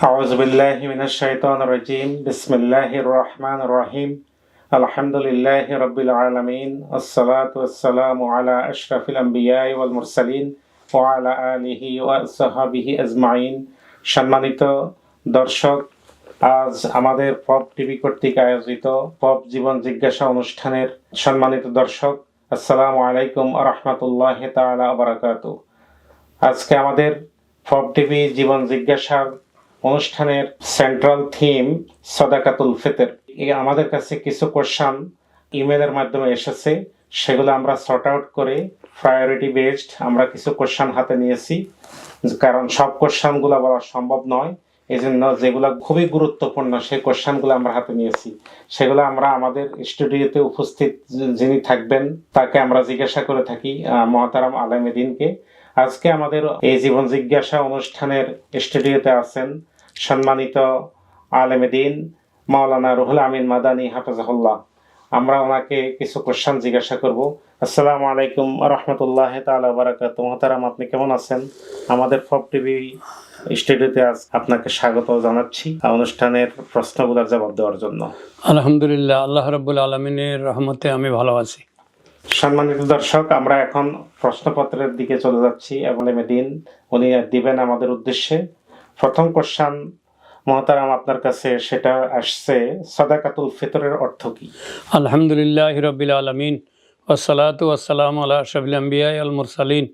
أعوذ بالله من الشيطان الرجيم بسم الله الرحمن الرحيم الحمد لله رب العالمين الصلاة والسلام على أشرف الأنبياء والمرسلين وعلى آله وصحبه أجمعين সম্মানিত দর্শক আজ আমাদের পপ টিভি কর্তৃক আয়োজিত পপ জীবন জিজ্ঞাসা অনুষ্ঠানের সম্মানিত দর্শক আসসালামু আলাইকুম রহমতুল্লাহ তাআলা বারাকাতু আজকে আমাদের ফব টিভি জীবন জিজ্ঞাসার অনুষ্ঠানের সেন্ট্রাল থিম সদাকাতুল ফিতর। আমাদের কাছে কিছু কোশ্চান ইমেলের মাধ্যমে এসেছে। সেগুলো আমরা সর্ট আউট করে প্রায়োরিটি বেসড আমরা কিছু কোশ্চান হাতে নিয়েছি। কারণ সব কোশ্চানগুলো বলা সম্ভব নয়। এই জন্য যেগুলো খুবই গুরুত্বপূর্ণ সেই কোশ্চানগুলো আমরা হাতে নিয়েছি। সেগুলো আমরা আমাদের স্টুডিওতে উপস্থিত যিনি থাকবেন, তাকে আমরা জিজ্ঞাসা করে থাকি মহতারাম আলমেদিনকে আজকে আমাদের এই জীবন জিজ্ঞাসা অনুষ্ঠানের স্টুডিওতে আছেন সম্মানিত আলেমেদিন মাওলানা রুহুল আমিন মাদানী হাফেজাহুল্লাহ। আমরা ওনাকে কিছু কোশ্চান জিজ্ঞাসা করব। আসসালামু আলাইকুম রহমতুল্লাহ তাআলা বারাকাত মহতারাম, আপনি কেমন আছেন? আমাদের ফব টিভি স্টুডিওতে আজ আপনাকে স্বাগত জানাচ্ছি অনুষ্ঠানের প্রশ্নগুলোর জবাব দেওয়ার জন্য। আলহামদুলিল্লাহ, আল্লাহ রব্বুল আলমিনের রহমতে আমি ভালো আছি। সম্মানিত দর্শক, আমরা এখন প্রশ্নপত্রের দিকে চলে যাচ্ছি এবং দিন। উনি দিবেন আমাদের উদ্দেশ্যে। প্রথম কোশ্চান মহতারাম আপনার কাছে সেটা আসছে, সদাকাতুল ফিতরের অর্থ কি? আলহামদুলিল্লাহ রবিল আলমিন ওসালাত ওয়াসালাম আল্লাহ শবিল আম্বিয়া আল মুরসালিন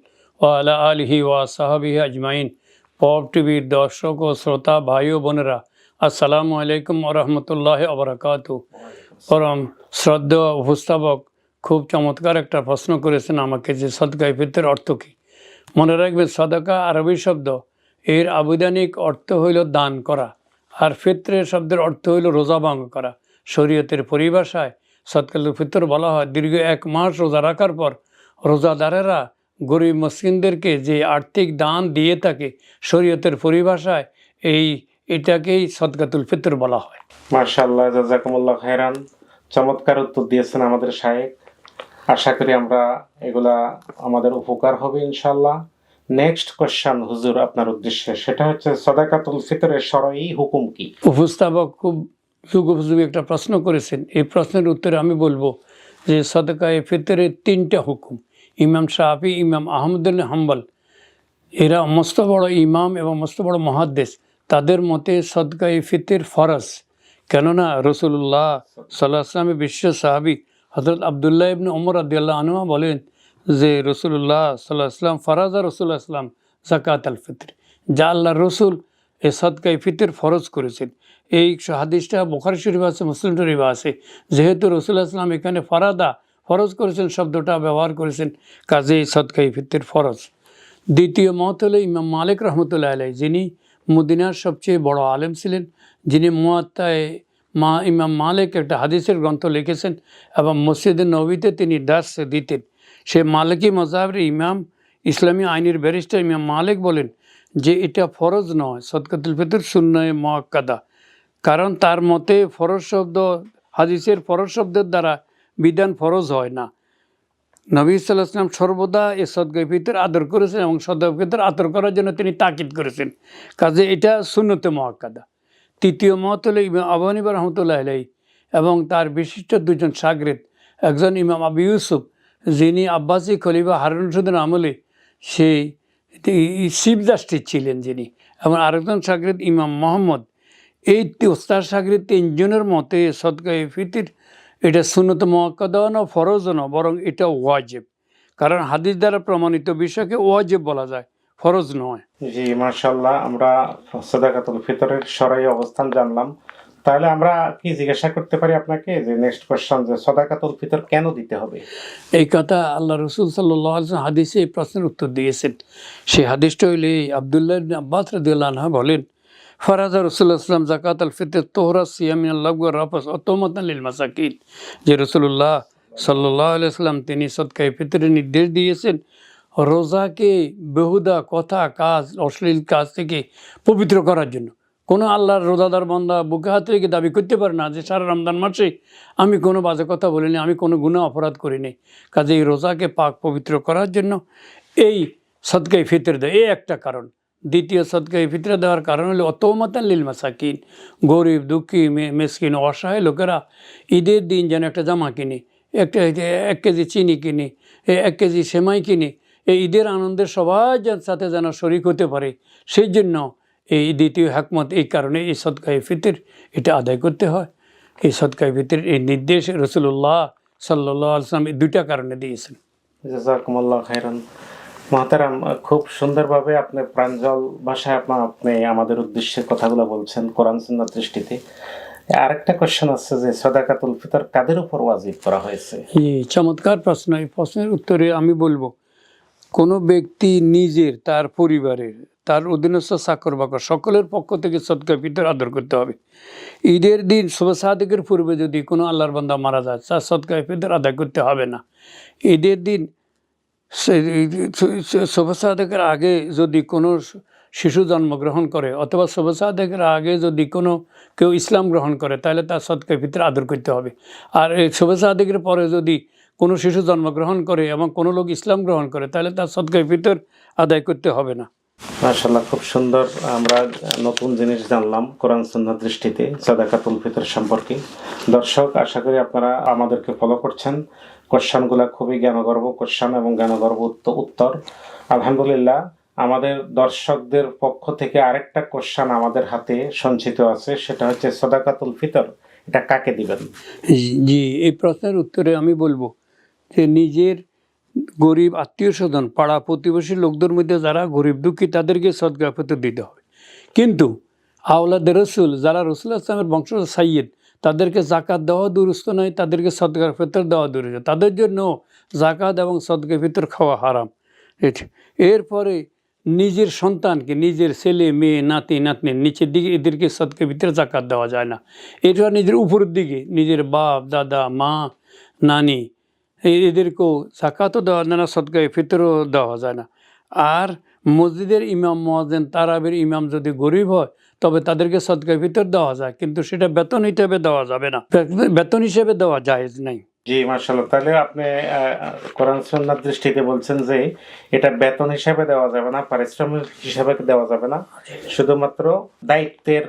ও আলা আলহি ওয়া সাহাবিহি আজমাইন। পপ টিভির দর্শক ও শ্রোতা, ভাই ও বোনেরা, আসসালামু আলাইকুম রহমতুল্লাহ আবরাকাত পরম শ্রদ্ধা উপস্থাপক খুব চমৎকার একটা প্রশ্ন করেছেন আমাকে যে সদকা ফিতের অর্থ কী? মনে রাখবেন সদকা আরবি শব্দ, এর আবিধানিক অর্থ হইল দান করা, আর ফিত্রে শব্দের অর্থ হইল রোজা ভঙ্গ করা। শরীয়তের পরিভাষায় সৎকাল ফিতর বলা হয়, দীর্ঘ এক মাস রোজা রাখার পর রোজাদারেরা গরিব মসকিনদেরকে যে আর্থিক দান দিয়ে থাকে, শরীয়তের পরিভাষায় এই, এটাকেই সদকাতুল ফিতর বলা হয়। মার্শাল্লাহ জাজাকুমুল্লাহ খায়রান। চমৎকার উত্তর দিয়েছেন আমাদের শায়েক আশা করি আমরা এগুলা আমাদের উপকার হবে ইনশাল্লাহ নেক্সট কোশ্চেন হুজুর, আপনার উদ্দেশ্যে। সেটা হচ্ছে, সদাকাতুল ফিতরের সরই হুকুম কি? উপস্থাপক খুব যুগোপযোগী একটা প্রশ্ন করেছেন। এই প্রশ্নের উত্তরে আমি বলব যে, সদকায়ে ফিতরের তিনটা হুকুম। ইমাম শাহি ইমাম আহমদুল হাম্বল, এরা মস্ত বড় ইমাম এবং মস্ত বড় মহাদ্দেশ। তাদের মতে সদকায়ে ফিতের ফরজ। কেননা রসুল্লাহ সাল্লাহ আসলামের বিশ্ব সাহাবি হজরত আবদুল্লাহ ইবনে ওমর আদিয়াল্লাহ আনুয়া বলেন যে রসুল্লাহ সাল্লাহ আসলাম ফরাজা রসুল্লাহ আসলাম জাকাত আল ফিতর, যা আল্লাহ রসুল এ সদকাই ফিতর ফরজ করেছেন। এই হাদিসটা বোখারি শরীফ আছে মুসলিম শরীফ আছে। যেহেতু রসুল্লাহ আসলাম এখানে ফরাদা, ফরজ করেছেন শব্দটা ব্যবহার করেছেন কাজে এই সদকাই ফিতর ফরজ। দ্বিতীয় মত হলো ইমাম মালিক রহমতুল্লাহ আলাই যিনি মদিনার সবচেয়ে বড় আলেম ছিলেন, যিনি মুয়াত্তায় মা ইমাম মালিক একটা হাদিসের গ্রন্থ লিখেছেন এবং মসজিদ নবীতে তিনি দাস দিতেন। সে মালিকি মজাহের ইমাম, ইসলামী আইনের ব্যারিস্টার ইমাম মালিক বলেন যে এটা ফরজ নয়, সদকাতুল ফিতর শূন্যয় মহাক্কাদা কারণ তার মতে ফরজ শব্দ, হাদিসের ফরজ শব্দের দ্বারা বিধান ফরজ হয় না। নবী আসলাম সর্বদা এ সদগাই ফিতর আদর করেছেন এবং সদগাই ফিতর আদর করার জন্য তিনি তাকিদ করেছেন। কাজে এটা শূন্যতে মহাক্কাদা তৃতীয় মত হলো ইমাম আবু হানিফা রহমতুল্লাহ আলাই এবং তার বিশিষ্ট দুজন সাগরেদ, একজন ইমাম আবু ইউসুফ, যিনি আব্বাসী খলিফা হারুন রশিদের আমলে সেই শিব জাস্টিস ছিলেন যিনি এবং আরেকজন সাগরেদ ইমাম মোহাম্মদ। এই তি- ওস্তাদ সাগরেদ তিনজনের মতে সদকায়ে ফিতির এটা সুনত মহাক্কাদাও না ফরজও বরং এটা ওয়াজেব। কারণ হাদিস দ্বারা প্রমাণিত বিষয়কে ওয়াজেব বলা যায়। ফরজ নয়। জি মার্শাল্লাহ আমরা সদাকাতুল ফিতরের সরাই অবস্থান জানলাম। তাহলে আমরা কি জিজ্ঞাসা করতে পারি আপনাকে যে নেক্সট কোশ্চেন যে সদাকাতুল ফিতর কেন দিতে হবে? এই কথা আল্লাহ রসুল সাল্লাহ হাদিসে এই প্রশ্নের উত্তর দিয়েছেন। সেই হাদিসটা হইলে আবদুল্লাহ আব্বাস রাদিয়াল্লাহু আনহু বলেন ফরাজা রসুল্লাহ আসলাম জাকাত আল ফিতর তোহরা সিয়ামিন আল্লাহ রাফাস অতমতান লিল মাসাকিন। যে রসুল্লাহ সাল্লাহ আলাইসাল্লাম তিনি সদকাই ফিতরের নির্দেশ দিয়েছেন রোজাকে বেহুদা কথা কাজ, অশ্লীল কাজ থেকে পবিত্র করার জন্য। কোনো আল্লাহর রোজাদার বন্দা বুকে হাত রেখে দাবি করতে পারে না যে সারা রমজান মাসে আমি কোনো বাজে কথা বলিনি, আমি কোনো গুণা অপরাধ করিনি। কাজে এই রোজাকে পাক পবিত্র করার জন্য এই সদকাই ফিতর দেয় এই একটা কারণ। দ্বিতীয় সদকায় ফিতরা দেওয়ার কারণ হলো অত অতমাতান লিল মাসাকিন। গরিব, দুঃখী মেসকিন, অসহায় লোকেরা ঈদের দিন যেন একটা জামা কিনে, একটা, এক কেজি চিনি কিনে, এক কেজি সেমাই কিনে এই ঈদের আনন্দের সবাই যেন সাথে যেন শরিক হতে পারে সেই জন্য এই দ্বিতীয় হাকমত এই কারণে এই সদকায় ফিতির এটা আদায় করতে হয়। এই সদকায় ফিতর এই নির্দেশ রসুল্লাহ সাল্লাহ আসলাম এই দুইটা কারণে দিয়েছেন। জাজাকুমুল্লাহ খাইরান মহাতারাম খুব সুন্দরভাবে আপনি প্রাঞ্জল ভাষায় আপনার আপনি আমাদের উদ্দেশ্যে কথাগুলো বলছেন কোরআন সুন্নাহ দৃষ্টিতে। আরেকটা কোশ্চেন আছে যে সদাকাতুল ফিতর কাদের উপর ওয়াজিব করা হয়েছে? এই চমৎকার প্রশ্ন এই প্রশ্নের উত্তরে আমি বলব কোনো ব্যক্তি নিজের, তার পরিবারের, তার অধীনস্থ চাকর বাকর সকলের পক্ষ থেকে সদকা ফিতর আদর করতে হবে। ঈদের দিন শুভ পূর্বে যদি কোনো আল্লাহর বান্দা মারা যায়, তার সদকা ফিতর আদায় করতে হবে না। ঈদের দিন শুভ আগে যদি কোনো শিশু জন্মগ্রহণ করে অথবা শুভ আগে যদি কোনো কেউ ইসলাম গ্রহণ করে, তাহলে তার সদকা ফিতর আদর করতে হবে। আর এই শুভ সাদেকের পরে যদি কোনো শিশু জন্মগ্রহণ করে এবং কোনো লোক ইসলাম গ্রহণ করে তাহলে তার সদকায় ফিতর আদায় করতে হবে না। মাশাল্লাহ খুব সুন্দর আমরা নতুন জিনিস জানলাম কোরআন সুন্নাহ দৃষ্টিতে সাদাকাতুল ফিতর সম্পর্কে। দর্শক আশা করি আপনারা আমাদেরকে ফলো করছেন। কোশ্চানগুলা খুবই জ্ঞানগর্ব কোশ্চান এবং জ্ঞানগর্ব উত্ত- উত্তর। আলহামদুলিল্লাহ আমাদের দর্শকদের পক্ষ থেকে আরেকটা কোশ্চান আমাদের হাতে সঞ্চিত আছে সেটা হচ্ছে সদাকাতুল ফিতর এটা কাকে দিবেন? জি এই প্রশ্নের উত্তরে আমি বলব যে নিজের গরিব আত্মীয় স্বজন, পাড়া প্রতিবেশী লোকদের মধ্যে যারা গরিব দুঃখী, তাদেরকে সদকা ফিতর দিতে হবে কিন্তু আওলাদ রসুল, যারা রসুল আসলামের বংশ সাইয়েদ, তাদেরকে জাকাত দেওয়া দুরুস্ত নয়, তাদেরকে সদকার ফিতর দেওয়া দুরুস্ত তাদের জন্য জাকাত এবং সদকা ফিতর খাওয়া হারাম। এরপরে নিজের সন্তানকে, নিজের ছেলে, মেয়ে, নাতি, নাতনি, নিচের দিকে এদেরকে সদকা ভিতরে জাকাত দেওয়া যায় না। এটা নিজের উপরের দিকে, নিজের বাপ, দাদা, মা, নানি এদেরকেও জাকাতও দেওয়া যায় না সদকায় ফিতরও দেওয়া যায় না। আর মসজিদের ইমাম মহাজেন তারাবের ইমাম যদি গরিব হয় তবে তাদেরকে সদকায় ভিতর দেওয়া যায় কিন্তু সেটা বেতন হিসেবে দেওয়া যাবে না। বেতন হিসেবে দেওয়া যায় নাই। জি মার্শাল্লাহ তাহলে আপনি কোরআন সুন্নাহ দৃষ্টিতে বলছেন যে এটা বেতন হিসাবে দেওয়া যাবে না পারিশ্রমিক হিসাবে দেওয়া যাবে না। শুধুমাত্র দায়িত্বের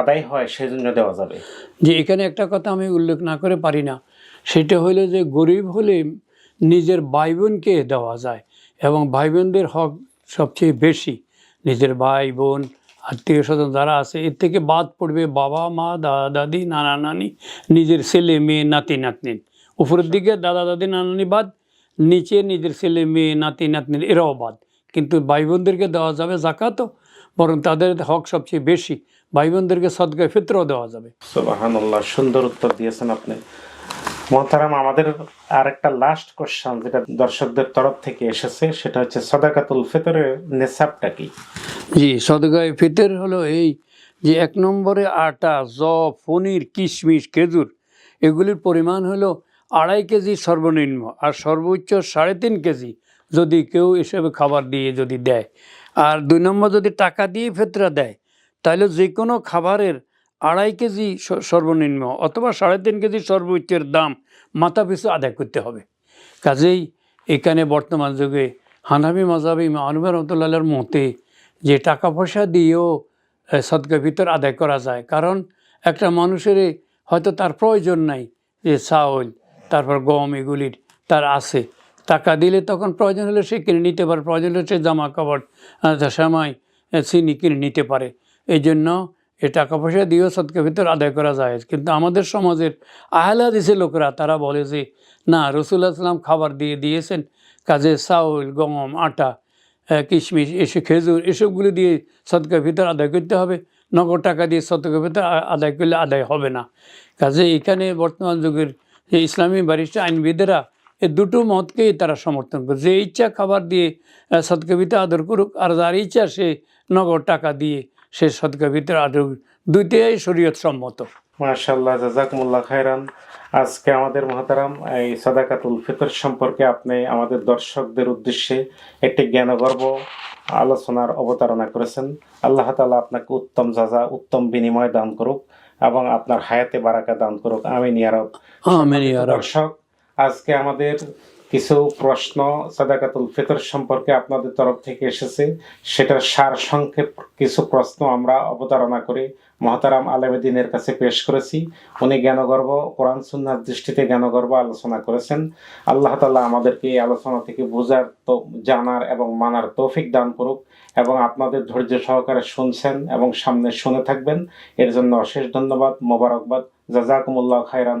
আদায় হয় সেজন্য দেওয়া যাবে। যে এখানে একটা কথা আমি উল্লেখ না করে পারি না। সেটা হলো যে গরিব হলে নিজের ভাই বোনকে দেওয়া যায় এবং ভাই বোনদের হক সবচেয়ে বেশি। নিজের ভাই বোন আত্মীয় স্বজন যারা আছে, এর থেকে বাদ পড়বে বাবা, মা, দাদা, দাদি, নানা, নানি, নিজের ছেলে, মেয়ে, নাতি নাতনি উপরের দিকে দাদা, দাদি, নানা, নানি বাদ, নিচে নিজের ছেলে, মেয়ে, নাতি নাতনি এরাও বাদ। কিন্তু ভাই বোনদেরকে দেওয়া যাবে জাকাতও বরং তাদের হক সবচেয়ে বেশি। ভাই বোনদেরকে সদকায় ফিতরও দেওয়া যাবে। সুন্দর উত্তর দিয়েছেন আপনি। মহতারাম, আমাদের আর একটা লাস্ট কোশ্চেন যেটা দর্শকদের তরফ থেকে এসেছে, সেটা হচ্ছে সদাকাতুল ফিতরের নেশাবটা কি? জি সদগায় ফিতর হলো এই যে এক নম্বরে আটা, জব, পনির, কিশমিশ, খেজুর, এগুলির পরিমাণ হলো আড়াই কেজি সর্বনিম্ন আর সর্বোচ্চ সাড়ে তিন কেজি যদি কেউ এসবে খাবার দিয়ে যদি দেয়। আর দুই নম্বর যদি টাকা দিয়ে ফেতরা দেয়, তাহলে যে কোনো খাবারের আড়াই কেজি সর্বনিম্ন অথবা সাড়ে তিন কেজি সর্বোচ্চের দাম মাথা পিছু আদায় করতে হবে। কাজেই এখানে বর্তমান যুগে হানাবি মজাবি আনুবার রহমতুল্লাহর মতে যে টাকা পয়সা দিয়েও সদকা ভিতর আদায় করা যায়। কারণ একটা মানুষের হয়তো তার প্রয়োজন নাই যে চাউল, তারপর গম এগুলির তার আছে। টাকা দিলে তখন প্রয়োজন হলে সে কিনে নিতে পারে, প্রয়োজন হলে সে জামা কাপড় সামাই চিনি কিনে নিতে পারে। এই জন্য এই টাকা পয়সা দিয়েও সদকা ভিতর আদায় করা যায়। কিন্তু আমাদের সমাজের আহলা দিছে লোকরা, তারা বলে যে, না রসুল্লাহ সাল্লাম খাবার দিয়ে দিয়েছেন, কাজে চাউল, গম, আটা কিশমিশ, এসে, খেজুর, এসবগুলো দিয়ে সদকার ভিতর আদায় করতে হবে। নগদ টাকা দিয়ে সদকার ভিতর আদায় করলে আদায় হবে না। কাজে এখানে বর্তমান যুগের যে ইসলামী বারিষ্ঠ আইনবিদেরা এই দুটো মতকেই তারা সমর্থন করে। যে ইচ্ছা খাবার দিয়ে সদকা ভিতর আদর করুক, আর যার ইচ্ছা সে নগদ টাকা দিয়ে সে সদকা ভিতর আদর দুইটাই শরীয়ত সম্মত। মাশাল্লাহ জাজাকুমুল্লাহ খায়রান। আজকে আমাদের মহাতারাম এই সাদাকাতুল ফিতর সম্পর্কে আপনি আমাদের দর্শকদের উদ্দেশ্যে একটি জ্ঞানগর্ব আলোচনার অবতারণা করেছেন। আল্লাহ তালা আপনাকে উত্তম যাজা উত্তম বিনিময় দান করুক এবং আপনার হায়াতে বারাকা দান করুক। আমিন ইয়ারব আমিন দর্শক আজকে আমাদের কিছু প্রশ্ন সাদাকাতুল ফিতর সম্পর্কে আপনাদের তরফ থেকে এসেছে। সেটার সার সংক্ষেপ কিছু প্রশ্ন আমরা অবতারণা করে মহতারাম আলেমেদিনের কাছে পেশ করেছি। উনি জ্ঞানগর্ব, কোরআন সুন্নার দৃষ্টিতে জ্ঞানগর্ব আলোচনা করেছেন। আল্লাহ তাআলা আমাদেরকে এই আলোচনা থেকে বোঝার তো, জানার এবং মানার তৌফিক দান করুক এবং আপনাদের ধৈর্য সহকারে শুনছেন এবং সামনে শুনে থাকবেন। এর জন্য অশেষ ধন্যবাদ, মোবারকবাদ। জাজাকুমুল্লাহ খায়রান।